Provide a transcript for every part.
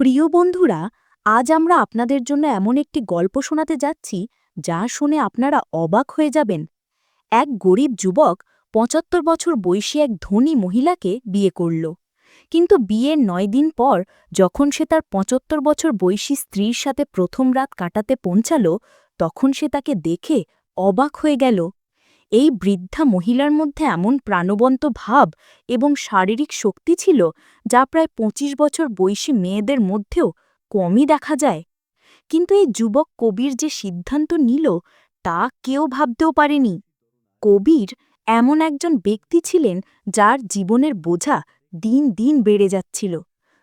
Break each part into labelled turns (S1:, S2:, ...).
S1: প্রিয় বন্ধুরা, আজ আমরা আপনাদের জন্য এমন একটি গল্প শোনাতে যাচ্ছি যা শুনে আপনারা অবাক হয়ে যাবেন। এক গরিব যুবক পঁচাত্তর বছর বয়সী এক ধনী মহিলাকে বিয়ে করল। কিন্তু বিয়ের নয় দিন পর যখন সে তার পঁচাত্তর বছর বয়সী স্ত্রীর সাথে প্রথম রাত কাটাতে পৌঁছাল, তখন সে তাকে দেখে অবাক হয়ে গেল। এই বৃদ্ধা মহিলার মধ্যে এমন প্রাণবন্ত ভাব এবং শারীরিক শক্তি ছিল যা প্রায় ২৫ বছর বয়সী মেয়েদের মধ্যেও কমই দেখা যায়। কিন্তু এই যুবক কবির যে সিদ্ধান্ত নিল, তা কেউ ভাবতেও পারেনি। কবির এমন একজন ব্যক্তি ছিলেন যার জীবনের বোঝা দিন দিন বেড়ে যাচ্ছিল।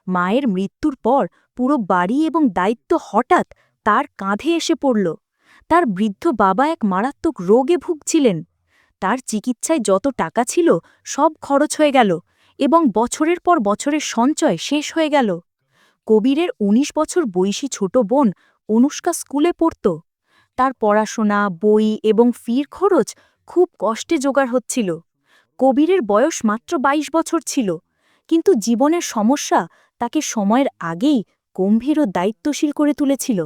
S1: মায়ের মৃত্যুর পর পুরো বাড়ি এবং দায়িত্ব হঠাৎ তার কাঁধে এসে পড়ল। তার বৃদ্ধ বাবা এক মারাত্মক রোগে ভুগছিলেন। তার চিকিৎসায় যত টাকা ছিল, সব খরচ হয়ে গেল এবং বছরের পর বছরের সঞ্চয় শেষ হয়ে গেল। কবিরের ১৯ বছর বয়সী ছোট বোন অনুষ্কা স্কুলে পড়ত। তার পড়াশোনা, বই এবং ফির খরচ খুব কষ্টে জোগাড় হচ্ছিল। কবিরের বয়স মাত্র ২২ বছর ছিল, কিন্তু জীবনের সমস্যা তাকে সময়ের আগেই গম্ভীর ও দায়িত্বশীল করে তুলেছিল।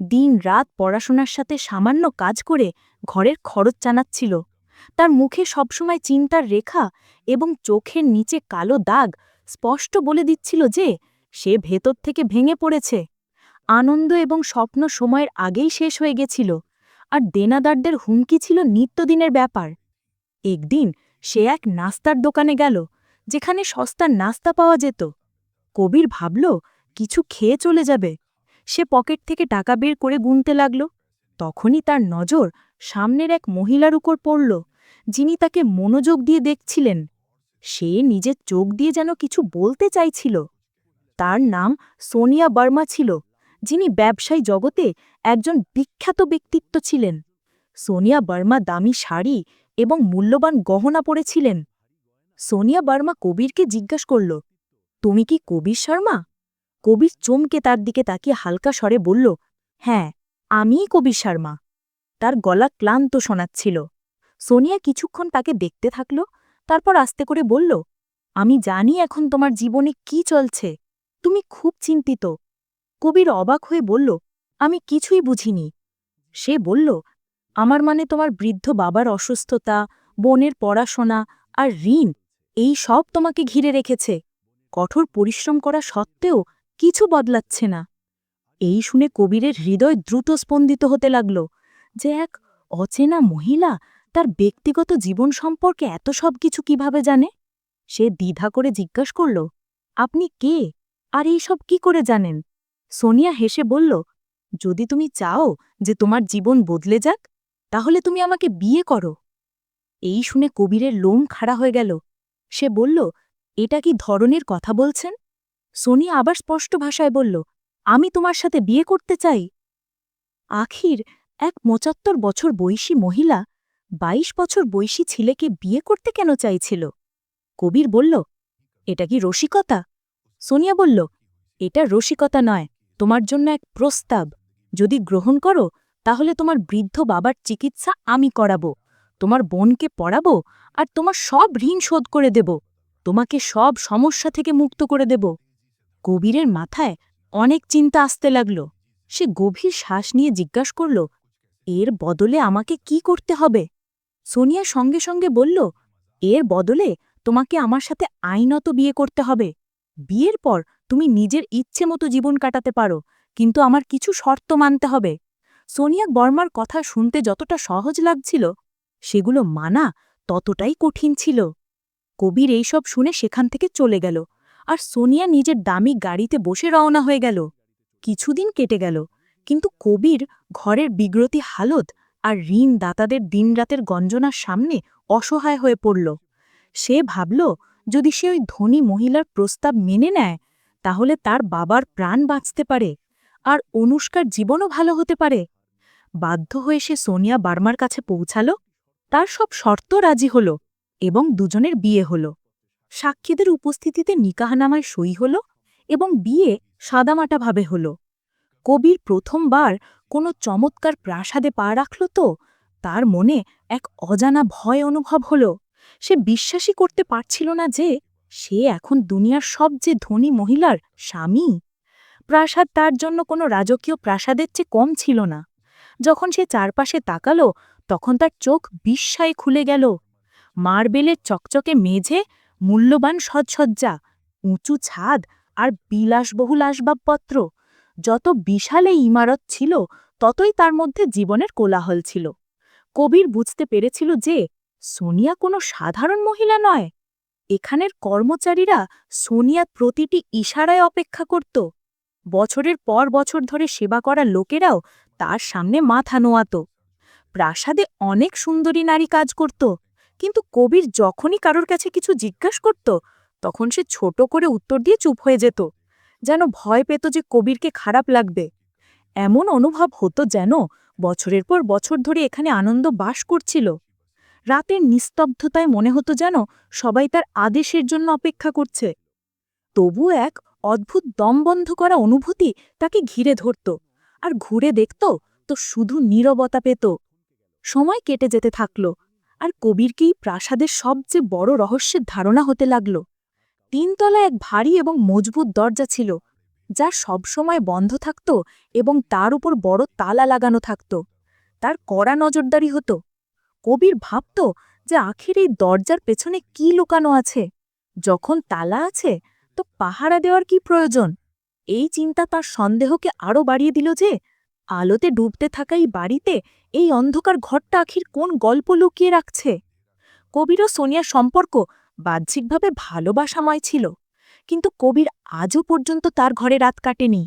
S1: দিন রাত পড়াশোনার সাথে সামান্য কাজ করে ঘরের খরচ চানাচ্ছিল। তার মুখে সবসময় চিন্তার রেখা এবং চোখের নিচে কালো দাগ স্পষ্ট বলে দিচ্ছিল যে সে ভেতর থেকে ভেঙে পড়েছে। আনন্দ এবং স্বপ্ন সময়ের আগেই শেষ হয়ে গেছিল, আর দেনাদারদের হুমকি ছিল নিত্যদিনের ব্যাপার। একদিন সে এক নাস্তার দোকানে গেল, যেখানে সস্তার নাস্তা পাওয়া যেত। কবির ভাবল, কিছু খেয়ে চলে যাবে। সে পকেট থেকে টাকা বের করে গুনতে লাগল। তখনই তার নজর সামনের এক মহিলার উপর পড়ল, যিনি তাকে মনোযোগ দিয়ে দেখছিলেন। সে নিজের চোখ দিয়ে যেন কিছু বলতে চাইছিল। তার নাম সোনিয়া বার্মা ছিল, যিনি ব্যবসায়ী জগতে একজন বিখ্যাত ব্যক্তিত্ব ছিলেন। সোনিয়া বার্মা দামি শাড়ি এবং মূল্যবান গহনা পরেছিলেন। সোনিয়া বার্মা কবিরকে জিজ্ঞাস করল, তুমি কি কবির শর্মা? কবির চমকে তার দিকে তাকিয়ে হালকা স্বরে বলল হ্যাঁ। আমিই কবি শর্মা। তার গলা ক্লান্ত শোনাচ্ছিল। সোনিয়া কিছুক্ষণ তাকে দেখতে থাকল, তারপর আস্তে করে বলল, আমি জানি এখন তোমার জীবনে কি চলছে। তুমি খুব চিন্তিত কবির অবাক হয়ে বলল, আমি কিছুই বুঝিনি সে বলল, আমার মানে তোমার বৃদ্ধ বাবার অসুস্থতা, বোনের পড়াশোনা আর ঋণ, এই সব তোমাকে ঘিরে রেখেছে। কঠোর পরিশ্রম করা সত্ত্বেও কিছু বদলাচ্ছে না। এই শুনে কবিরের হৃদয় দ্রুত স্পন্দিত হতে লাগল যে এক অচেনা মহিলা তার ব্যক্তিগত জীবন সম্পর্কে এত সব কিছু কীভাবে জানে? সে দ্বিধা করে জিজ্ঞাস করল, আপনি কে? আর এই সব কি করে জানেন? সোনিয়া হেসে বলল, যদি তুমি চাও যে তোমার জীবন বদলে যাক, তাহলে তুমি আমাকে বিয়ে করো। এই শুনে কবিরের লোম খাড়া হয়ে গেল। সে বলল, এটা কি ধরনের কথা বলছেন? সোনিয়া আবার স্পষ্ট ভাষায় বলল আমি তোমার সাথে বিয়ে করতে চাই। আখির, এক পঁচাত্তর বছর বয়সী মহিলা ২২ বছর বয়সী ছেলেকে বিয়ে করতে কেন চাইছিল? কবির বলল, এটা কি রসিকতা? সোনিয়া বলল, এটা রসিকতা নয়, তোমার জন্য এক প্রস্তাব। যদি গ্রহণ করো, তাহলে তোমার বৃদ্ধ বাবার চিকিৎসা আমি করাবো, তোমার বোনকে পড়াবো আর তোমার সব ঋণ শোধ করে দেব, তোমাকে সব সমস্যা থেকে মুক্ত করে দেব। কবিরের মাথায় অনেক চিন্তা আসতে লাগল। সে গভীর শ্বাস নিয়ে জিজ্ঞাস করল, এর বদলে আমাকে কি করতে হবে? সোনিয়া সঙ্গে সঙ্গে বলল, এর বদলে তোমাকে আমার সাথে আইনত বিয়ে করতে হবে। বিয়ের পর তুমি নিজের ইচ্ছে মতো জীবন কাটাতে পারো, কিন্তু আমার কিছু শর্ত মানতে হবে। সোনিয়া বর্মার কথা শুনতে যতটা সহজ লাগছিল, সেগুলো মানা ততটাই কঠিন ছিল। কবির এইসব শুনে সেখান থেকে চলে গেল। আর সোনিয়া নিজের দামি গাড়িতে বসে রওনা হয়ে গেল। কিছুদিন কেটে গেল, কিন্তু কবির ঘরের বিগ্রতি হালত আর ঋণ দাতাদের দিনরাতের গঞ্জনার সামনে অসহায় হয়ে পড়ল। সে ভাবল, যদি সে ওই ধনী মহিলার প্রস্তাব মেনে নেয়, তাহলে তার বাবার প্রাণ বাঁচতে পারে আর অনুষ্কার জীবনও ভালো হতে পারে। বাধ্য হয়ে সে সোনিয়া বার্মার কাছে পৌঁছাল, তার সব শর্ত রাজি হল এবং দুজনের বিয়ে হল। সাক্ষীদের উপস্থিতিতে নিকাহনামায় সই হল এবং বিয়ে সাদামাটাভাবে হল। কবির প্রথমবার কোনো চমৎকার প্রাসাদে পা রাখল তো, তার মনে এক অজানা ভয় অনুভব হল। সে বিশ্বাসই করতে পারছিল না যে, সে এখন দুনিয়ার সবচেয়ে ধনী মহিলার স্বামী। প্রাসাদ তার জন্য কোনো রাজকীয় প্রাসাদের চেয়ে কম ছিল না। যখন সে চারপাশে তাকালো, তখন তার চোখ বিস্ময়ে খুলে গেল। মার্বেলের চকচকে মেঝে মূল্যবান সজ্জা, উঁচু ছাদ আর বিলাসবহুল আসবাবপত্র। যত বিশাল এই ইমারত ছিল, ততই তার মধ্যে জীবনের কোলাহল ছিল। কবির বুঝতে পেরেছিল যে সোনিয়া কোনো সাধারণ মহিলা নয়। এখানের কর্মচারীরা সোনিয়ার প্রতিটি ইশারায় অপেক্ষা করত। বছরের পর বছর ধরে সেবা করা লোকেরাও তার সামনে মাথা নোয়াত। প্রাসাদে অনেক সুন্দরী নারী কাজ করত। কিন্তু কবির যখনই কারোর কাছে কিছু জিজ্ঞাসা করত, তখন সে ছোট করে উত্তর দিয়ে চুপ হয়ে যেত, যেন ভয় পেত যে কবিরকে খারাপ লাগবে। এমন অনুভব হতো যেন বছরের পর বছর ধরে এখানে আনন্দ বাস করছিল। রাতের নিস্তব্ধতায় মনে হতো যেন সবাই তার আদেশের জন্য অপেক্ষা করছে। তবু এক অদ্ভুত দম বন্ধ করা অনুভূতি তাকে ঘিরে ধরত, আর ঘুরে দেখত তো শুধু নীরবতা পেত। সময় কেটে যেতে থাকল আর কবিরকেই প্রাসাদের সবচেয়ে বড় রহস্যের ধারণা হতে লাগল। তিনতলা এক ভারী এবং মজবুত দরজা ছিল, যা সবসময় বন্ধ থাকত এবং তার উপর বড় তালা লাগানো থাকত। তার কড়া নজরদারি হতো। কবির ভাবত যে আখির এই দরজার পেছনে কি লুকানো আছে। যখন তালা আছে, তো পাহারা দেওয়ার কি প্রয়োজন? এই চিন্তা তার সন্দেহকে আরও বাড়িয়ে দিল যে আলোতে ডুবতে থাকা এই বাড়িতে এই অন্ধকার ঘরটা আখির কোন গল্প লুকিয়ে রাখছে? কবির ও সোনিয়ার সম্পর্ক বাহ্যিকভাবে ভালোবাসাময় ছিল, কিন্তু কবির আজও পর্যন্ত তার ঘরে রাত কাটেনি।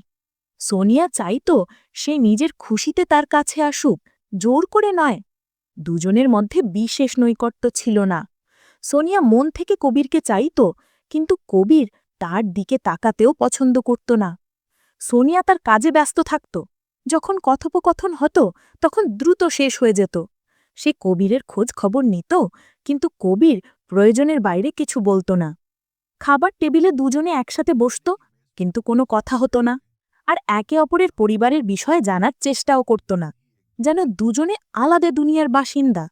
S1: সোনিয়া চাইত সে নিজের খুশিতে তার কাছে আসুক, জোর করে নয়, দুজনের মধ্যে বিশেষ নৈকট্য ছিল না। সোনিয়া মন থেকে কবিরকে চাইত কিন্তু কবির তার দিকে তাকাতেও পছন্দ করত না। সোনিয়া তার কাজে ব্যস্ত থাকত যখন কথোপকথন হতো, তখন দ্রুত শেষ হয়ে যেত। সে কবিরের খোঁজ খবর নিত, কিন্তু কবির প্রয়োজনের বাইরে কিছু বলতো না। খাবার টেবিলে দুজনে একসাথে বসত, কিন্তু কোনো কথা হতো না। আর একে অপরের পরিবারের বিষয়ে জানার চেষ্টাও করত না, যেন দুজনে আলাদা দুনিয়ার বাসিন্দা।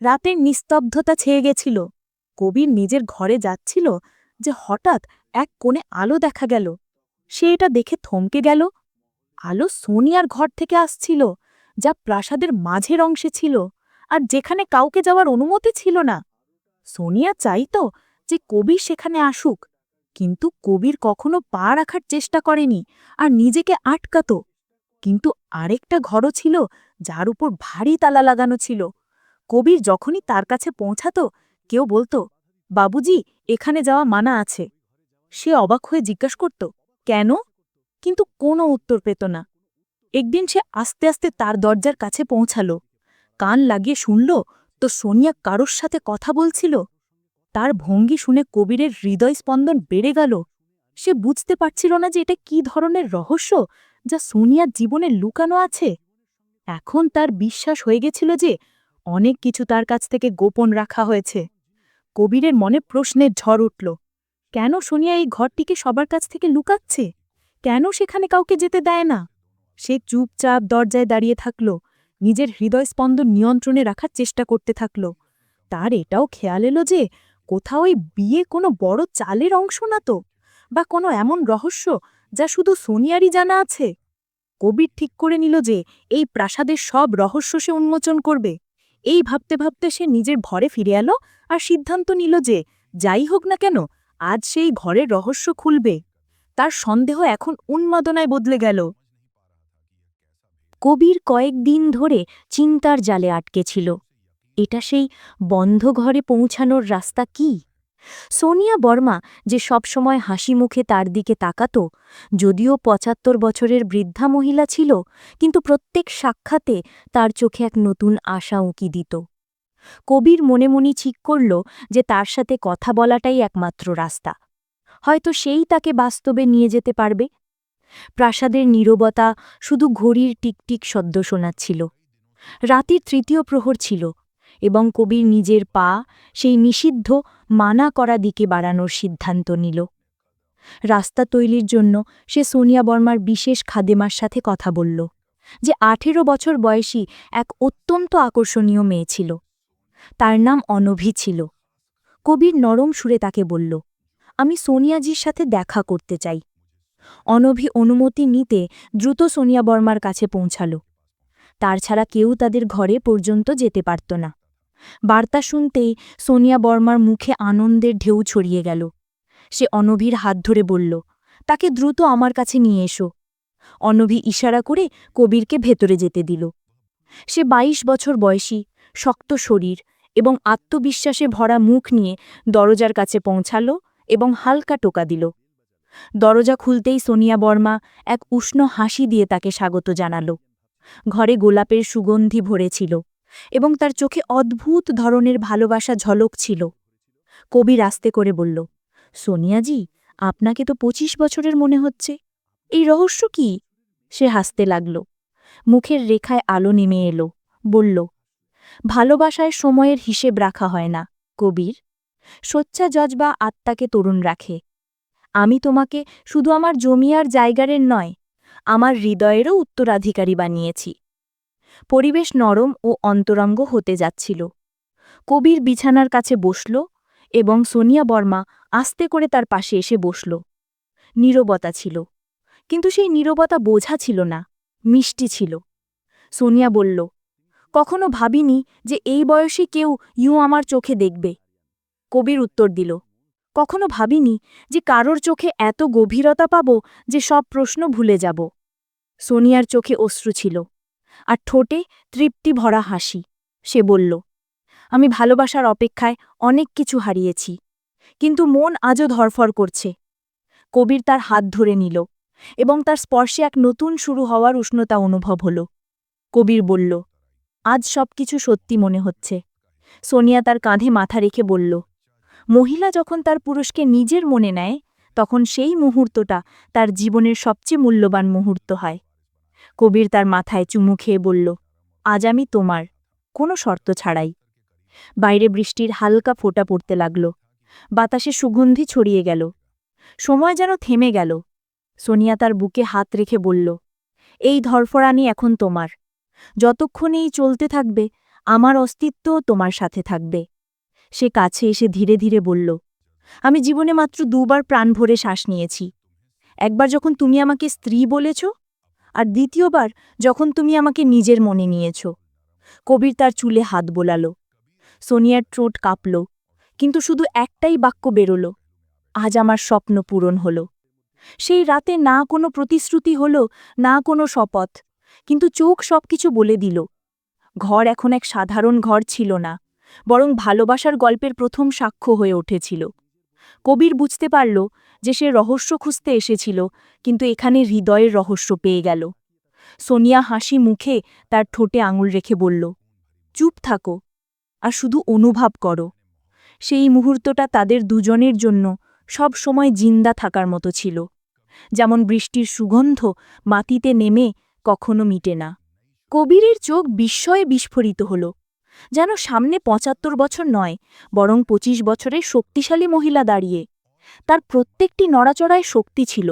S1: রাতের নিস্তব্ধতা ছেয়ে গেছিল। কবির নিজের ঘরে যাচ্ছিল যে হঠাৎ এক কোণে আলো দেখা গেল। সে এটা দেখে থমকে গেল আলো সোনিয়ার ঘর থেকে আসছিল, যা প্রাসাদের মাঝের অংশে ছিল, আর যেখানে কাউকে যাওয়ার অনুমতি ছিল না। সোনিয়া চাইত যে কবির সেখানে আসুক, কিন্তু কবির কখনো পা রাখার চেষ্টা করেনি আর নিজেকে আটকাত। কিন্তু আরেকটা ঘরও ছিল যার উপর ভারী তালা লাগানো ছিল। কবির যখনই তার কাছে পৌঁছাত, কেউ বলতো, বাবুজি, এখানে যাওয়া মানা আছে। সে অবাক হয়ে জিজ্ঞাসা করত, কেন? কিন্তু কোনো উত্তর পেত না। একদিন সে আস্তে আস্তে তার দরজার কাছে পৌঁছাল। কান লাগিয়ে শুনল, তো সোনিয়া কারোর সাথে কথা বলছিল? তার ভঙ্গি শুনে কবিরের হৃদয় স্পন্দন বেড়ে গেল। সে বুঝতে পারছিল না যে এটা কি ধরনের রহস্য যা সোনিয়ার জীবনে লুকানো আছে। এখন তার বিশ্বাস হয়ে গেছিল যে অনেক কিছু তার কাছ থেকে গোপন রাখা হয়েছে। কবিরের মনে প্রশ্নের ঝড় উঠল, কেন সোনিয়া এই ঘরটিকে সবার কাছ থেকে লুকাচ্ছে? কেন সেখানে কাউকে যেতে দেয় না? সে চুপচাপ দরজায় দাঁড়িয়ে থাকল, নিজের হৃদয় স্পন্দন নিয়ন্ত্রণে রাখার চেষ্টা করতে থাকল। তার এটাও খেয়াল এলো যে, কোথাও ওই বিয়ে কোনো বড় চালের অংশ না তো, বা কোনো এমন রহস্য যা শুধু সোনিয়ারই জানা আছে? কবির ঠিক করে নিল যে, এই প্রাসাদের সব রহস্য সে উন্মোচন করবে। এই ভাবতে ভাবতে সে নিজের ঘরে ফিরে এলো আর সিদ্ধান্ত নিল যে, যাই হোক না কেন, আজ সেই ঘরের রহস্য খুলবে। তার সন্দেহ এখন উন্মাদনায় বদলে গেল। কবির কয়েকদিন ধরে চিন্তার জালে আটকে ছিল। এটা সেই বন্ধ ঘরে পৌঁছানোর রাস্তা কি? সোনিয়া বর্মা যে সবসময় হাসি মুখে তার দিকে তাকাত, যদিও পঁচাত্তর বছরের বৃদ্ধা মহিলা ছিল, কিন্তু প্রত্যেক সাক্ষাতে তার চোখে এক নতুন আশা উঁকি দিত। কবির মনে মনি ঠিক করল যে তার সাথে কথা বলাটাই একমাত্র রাস্তা। হয়তো সেই তাকে বাস্তবে নিয়ে যেতে পারবে। প্রাসাদের নীরবতা শুধু ঘড়ির টিকটিক সদ্য শোনাচ্ছিল। রাতের তৃতীয় প্রহর ছিল এবং কবির নিজের পা সেই নিষিদ্ধ মানা করা দিকে বাড়ানোর সিদ্ধান্ত নিল। রাস্তা তৈরির জন্য সে সোনিয়া বর্মার বিশেষ খাদেমার সাথে কথা বলল, যে আঠেরো বছর বয়সী এক অত্যন্ত আকর্ষণীয় মেয়ে ছিল। তার নাম অনভি ছিল। কবির নরম সুরে তাকে বলল আমি সোনিয়াজির সাথে দেখা করতে চাই। অনভি অনুমতি নিতে দ্রুত সোনিয়া বর্মার কাছে পৌঁছাল। তার ছাড়া কেউ তাদের ঘরে পর্যন্ত যেতে পারত না। বার্তা শুনতেই সোনিয়া বর্মার মুখে আনন্দের ঢেউ ছড়িয়ে গেল। সে অনভির হাত ধরে বলল, তাকে দ্রুত আমার কাছে নিয়ে এসো। অনভি ইশারা করে কবিরকে ভেতরে যেতে দিল। সে ২২ বছর বয়সী, শক্ত শরীর এবং আত্মবিশ্বাসে ভরা মুখ নিয়ে দরজার কাছে পৌঁছাল এবং হালকা টোকা দিল। দরজা খুলতেই সোনিয়া বর্মা এক উষ্ণ হাসি দিয়ে তাকে স্বাগত জানাল। ঘরে গোলাপের সুগন্ধি ভরেছিল এবং তার চোখে অদ্ভুত ধরনের ভালোবাসা ঝলক ছিল। কবির আস্তে করে বলল, সোনিয়াজি, আপনাকে তো পঁচিশ বছরের মনে হচ্ছে। এই রহস্য কি? সে হাসতে লাগল। মুখের রেখায় আলো নেমে এলো। বলল, ভালোবাসায় সময়ের হিসেব রাখা হয় না, কবির। সোচ্চা জজবা আত্মাকে তরুণ রাখে। আমি তোমাকে শুধু আমার জমি আর জায়গারের নয়, আমার হৃদয়েরও উত্তরাধিকারী বানিয়েছি। পরিবেশ নরম ও অন্তরঙ্গ হতে যাচ্ছিল। কবির বিছানার কাছে বসল এবং সোনিয়া বর্মা আস্তে করে তার পাশে এসে বসল। নীরবতা ছিল, কিন্তু সেই নীরবতা বোঝা ছিল না, মিষ্টি ছিল। সোনিয়া বলল, কখনো ভাবিনি যে এই বয়সে কেউ ইউ আমার চোখে দেখবে। কবির উত্তর দিল, কখনো ভাবিনি যে কারোর চোখে এত গভীরতা পাব যে সব প্রশ্ন ভুলে যাব সোনিয়ার চোখে অশ্রু ছিল, আর ঠোঁটে তৃপ্তি ভরা হাসি। সে বলল, আমি ভালোবাসার অপেক্ষায় অনেক কিছু হারিয়েছি, কিন্তু মন আজও ধরফর করছে কবির তার হাত ধরে নিল এবং তার স্পর্শে এক নতুন শুরু হওয়ার উষ্ণতা অনুভব হল। কবির বলল, আজ সব কিছু সত্যি মনে হচ্ছে সোনিয়া তার কাঁধে মাথা রেখে বলল মহিলা যখন তার পুরুষকে নিজের মনে নেয়, তখন সেই মুহূর্তটা তার জীবনের সবচেয়ে মূল্যবান মুহূর্ত হয়। কবির তার মাথায় চুমু খেয়ে বলল, আজ আমি তোমার, কোনো শর্ত ছাড়াই। বাইরে বৃষ্টির হালকা ফোঁটা পড়তে লাগল। বাতাসে সুগন্ধি ছড়িয়ে গেল। সময় যেন থেমে গেল। সোনিয়া তার বুকে হাত রেখে বলল, এই ধরফরানি এখন তোমার। যতক্ষণ এই চলতে থাকবে, আমার অস্তিত্বও তোমার সাথে থাকবে। সে কাছে এসে ধীরে ধীরে বলল, আমি জীবনে মাত্র দুবার প্রাণ ভরে শ্বাস নিয়েছি। একবার যখন তুমি আমাকে স্ত্রী বলেছ, আর দ্বিতীয়বার যখন তুমি আমাকে নিজের মনে নিয়েছ। কবির তার চুলে হাত বোলাল। সোনিয়ার ট্রোট কাঁপল, কিন্তু শুধু একটাই বাক্য বেরোল, আজ আমার স্বপ্ন পূরণ হল। সেই রাতে না কোনো প্রতিশ্রুতি হল, না কোনো শপথ, কিন্তু চোখ সবকিছু বলে দিল। ঘর এখন এক সাধারণ ঘর ছিল না। বরং ভালোবাসার গল্পের প্রথম সাক্ষ্য হয়ে উঠেছিল। কবির বুঝতে পারল যে সে রহস্য খুঁজতে এসেছিল, কিন্তু এখানে হৃদয়ের রহস্য পেয়ে গেল। সোনিয়া হাসি মুখে তার ঠোঁটে আঙুল রেখে বলল, চুপ থাকো আর শুধু অনুভব করো। সেই মুহূর্তটা তাদের দুজনের জন্য সব সময় জিন্দা থাকার মতো ছিল। যেমন বৃষ্টির সুগন্ধ মাটিতে নেমে কখনো মিটে না। কবিরের চোখ বিস্ময়ে বিস্ফোরিত হল। যেন সামনে পঁচাত্তর বছর নয়, বরং ২৫ বছরের শক্তিশালী মহিলা দাঁড়িয়ে। তার প্রত্যেকটি নড়াচড়ায় শক্তি ছিল,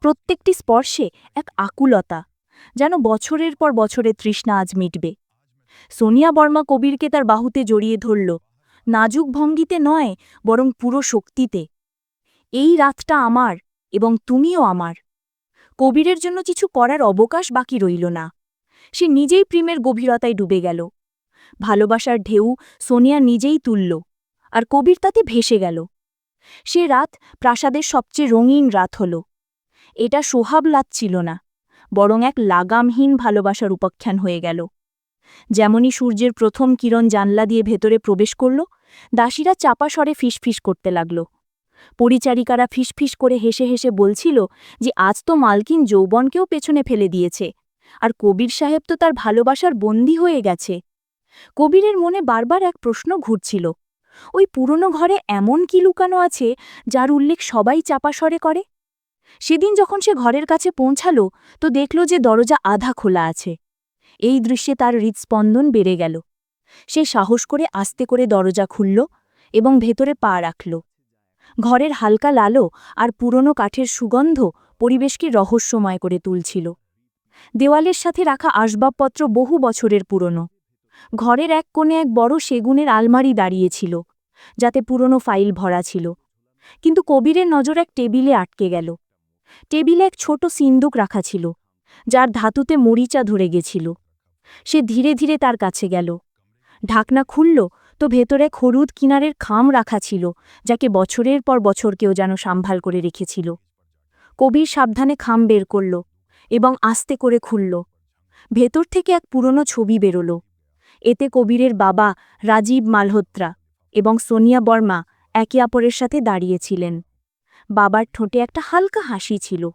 S1: প্রত্যেকটি স্পর্শে এক আকুলতা, যেন বছরের পর বছরে তৃষ্ণা আজ মিটবে। সোনিয়া বর্মা কবিরকে তার বাহুতে জড়িয়ে ধরল, নাজুক ভঙ্গিতে নয়, বরং পুরো শক্তিতে। এই রাতটা আমার এবং তুমিও আমার। কবিরের জন্য কিছু করার অবকাশ বাকি রইল না। সে নিজেই প্রেমের গভীরতায় ডুবে গেল। ভালোবাসার ঢেউ সোনিয়া নিজেই তুলল, আর কবির তাতে ভেসে গেল। সে রাত প্রাসাদের সবচেয়ে রঙিন রাত হল। এটা সোহাব লাত ছিল না, বরং এক লাগামহীন ভালোবাসার উপাখ্যান হয়ে গেল। যেমনই সূর্যের প্রথম কিরণ জানলা দিয়ে ভেতরে প্রবেশ করল, দাসীরা চাপা স্বরে ফিসফিস করতে লাগল। পরিচারিকারা ফিসফিস করে হেসে হেসে বলছিল যে, আজ তো মালকিন যৌবনকেও পেছনে ফেলে দিয়েছে, আর কবির সাহেব তো তার ভালোবাসার বন্দী হয়ে গেছে। কবিরের মনে বারবার এক প্রশ্ন ঘুরছিল। ওই পুরনো ঘরে এমন কি লুকানো আছে যার উল্লেখ সবাই চাপাস্বরে করে? সেদিন যখন সে ঘরের কাছে পৌঁছাল, তো দেখল যে দরজা আধা খোলা আছে। এই দৃশ্যে তার হৃৎস্পন্দন বেড়ে গেল। সে সাহস করে আস্তে করে দরজা খুলল এবং ভেতরে পা রাখল। ঘরের হালকা লালো আর পুরনো কাঠের সুগন্ধ পরিবেশকে রহস্যময় করে তুলছিল। দেওয়ালের সাথে রাখা আসবাবপত্র বহু বছরের পুরনো। ঘরের এক কোণে এক বড় সেগুনের আলমারি দাঁড়িয়েছিল, যাতে পুরনো ফাইল ভরা ছিল। কিন্তু কবিরের নজর এক টেবিলে আটকে গেল। টেবিলে এক ছোট সিন্দুক রাখা ছিল, যার ধাতুতে মরিচা ধরে গেছিল। সে ধীরে ধীরে তার কাছে গেল। ঢাকনা খুলল তো ভেতরে খরুদ কিনারের খাম রাখা ছিল, যাকে বছরের পর বছর কেউ যেন সম্ভাল করে রেখেছিল। কবির সাবধানে খাম বের করল এবং আস্তে করে খুলল। ভেতর থেকে এক পুরনো ছবি বেরোল। এতে কবিরের বাবা রাজীব মালহোত্রা এবং সোনিয়া বর্মা একে অপরের সাথে দাঁড়িয়েছিলেন। বাবার ঠোঁটে একটা হালকা হাসি ছিল।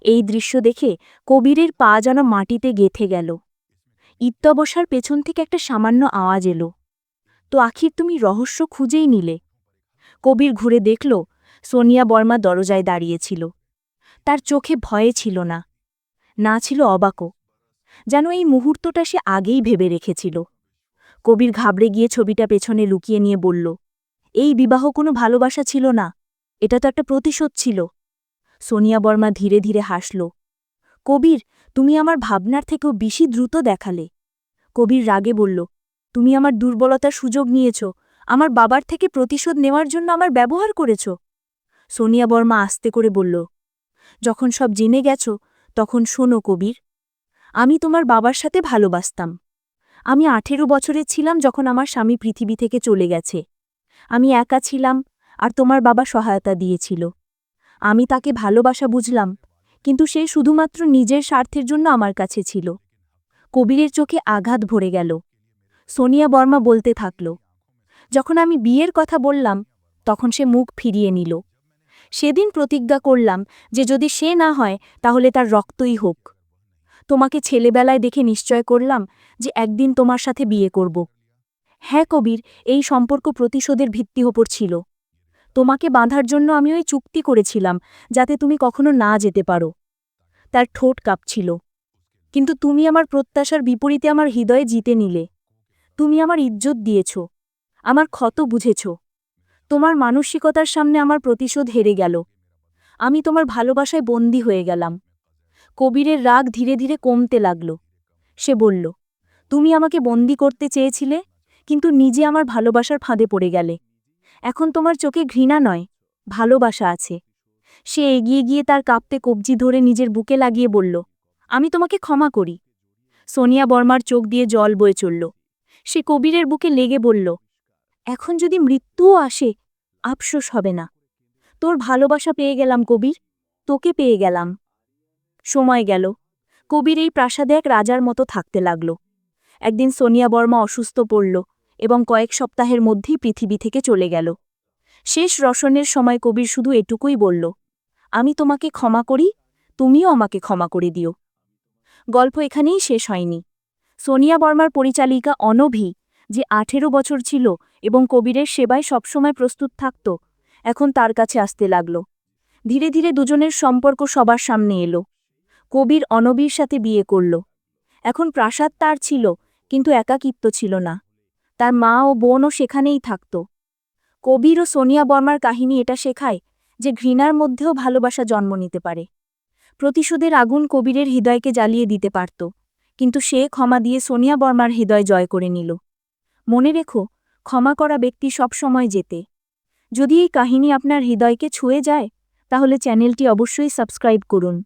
S1: এই দৃশ্য দেখে কবিরের পা যেন মাটিতে গেথে গেল। ইত্যবসার পেছন থেকে একটা সামান্য আওয়াজ এলো। তো আখির, তুমি রহস্য খুঁজেই নিলে? কবির ঘুরে দেখল, সোনিয়া বর্মা দরজায় দাঁড়িয়েছিল। তার চোখে ভয়ে ছিল না। না ছিল অবাকও। যেন এই মুহূর্তটা সে আগেই ভেবে রেখেছিল। কবির ঘাবড়ে গিয়ে ছবিটা পেছনে লুকিয়ে নিয়ে বলল, এই বিবাহ কোনো ভালোবাসা ছিল না, এটা তো একটা প্রতিশোধ ছিল। সোনিয়া বর্মা ধীরে ধীরে হাসল, কবির, তুমি আমার ভাবনার থেকেও বেশি দ্রুত দেখালে। কবির রাগে বলল, তুমি আমার দুর্বলতার সুযোগ নিয়েছ, আমার বাবার থেকে প্রতিশোধ নেওয়ার জন্য আমার ব্যবহার করেছ। সোনিয়া বর্মা আস্তে করে বলল, যখন সব জেনে গেছ, তখন শোনো কবির আমি তোমার বাবার সাথে ভালোবাসতাম। আমি আঠেরো বছরের ছিলাম যখন আমার স্বামী পৃথিবী থেকে চলে গেছে। আমি একা ছিলাম আর তোমার বাবা সহায়তা দিয়েছিল। আমি তাকে ভালোবাসা বুঝলাম, কিন্তু সে শুধুমাত্র নিজের স্বার্থের জন্য আমার কাছে ছিল। কবিরের চোখে আঘাত ভরে গেল। সোনিয়া বর্মা বলতে থাকল, যখন আমি বিয়ের কথা বললাম, তখন সে মুখ ফিরিয়ে নিল। সেদিন প্রতিজ্ঞা করলাম যে যদি সে না হয়, তাহলে তার রক্তই হোক। তোমাকে ছেলেবেলায় দেখে নিশ্চয় করলাম যে একদিন তোমার সাথে বিয়ে করব। হ্যাঁ কবির, এই সম্পর্ক প্রতিশোধের ভিত্তি ওপর ছিল। তোমাকে বাঁধার জন্য আমি ওই চুক্তি করেছিলাম যাতে তুমি কখনো না যেতে পারো। তার ঠোঁট কাঁপছিল। কিন্তু তুমি আমার প্রত্যাশার বিপরীতে আমার হৃদয়ে জিতে নিলে। তুমি আমার ইজ্জত দিয়েছ। আমার ক্ষত বুঝেছ। তোমার মানসিকতার সামনে আমার প্রতিশোধ হেরে গেল। আমি তোমার ভালোবাসায় বন্দী হয়ে গেলাম। কবিরের রাগ ধীরে ধীরে কমতে লাগল। সে বলল, তুমি আমাকে বন্দি করতে চেয়েছিলে, কিন্তু নিজে আমার ভালোবাসার ফাঁদে পড়ে গেলে। এখন তোমার চোখে ঘৃণা নয়, ভালোবাসা আছে। সে এগিয়ে গিয়ে তার কাঁপতে কবজি ধরে নিজের বুকে লাগিয়ে বলল, আমি তোমাকে ক্ষমা করি। সোনিয়া বর্মার চোখ দিয়ে জল বয়ে চলল। সে কবিরের বুকে লেগে বলল, এখন যদি মৃত্যুও আসে, আফসোস হবে না। তোর ভালোবাসা পেয়ে গেলাম কবির, তোকে পেয়ে গেলাম। সময় গেল। কবির এই প্রাসাদে এক রাজার মতো থাকতে লাগল। একদিন সোনিয়া বর্মা অসুস্থ পড়ল এবং কয়েক সপ্তাহের মধ্যেই পৃথিবী থেকে চলে গেল। শেষ রসনের সময় কবির শুধু এটুকুই বলল, আমি তোমাকে ক্ষমা করি, তুমিও আমাকে ক্ষমা করে দিও। গল্প এখানেই শেষ হয়নি। সোনিয়া বর্মার পরিচালিকা অনভি, যে আঠেরো বছর ছিল এবং কবিরের সেবায় সবসময় প্রস্তুত থাকত, এখন তার কাছে আসতে লাগল। ধীরে ধীরে দুজনের সম্পর্ক সবার সামনে এলো। কবির অনবীর সাথে বিয়ে করল। এখন প্রাসাদ তার ছিল, কিন্তু একাকিত্ব ছিল না। তার মা ও বোনও সেখানেই থাকত। কবির ও সোনিয়া বর্মার কাহিনী এটা শেখায় যে ঘৃণার মধ্যেও ভালোবাসা জন্ম নিতে পারে। প্রতিশোধের আগুন কবিরের হৃদয়কে জ্বালিয়ে দিতে পারত, কিন্তু সে ক্ষমা দিয়ে সোনিয়া বর্মার হৃদয় জয় করে নিল। মনে রেখো, ক্ষমা করা ব্যক্তি সব সময় যেতে যদি এই কাহিনী আপনার হৃদয়কে ছুঁয়ে যায়, তাহলে চ্যানেলটি অবশ্যই সাবস্ক্রাইব করুন।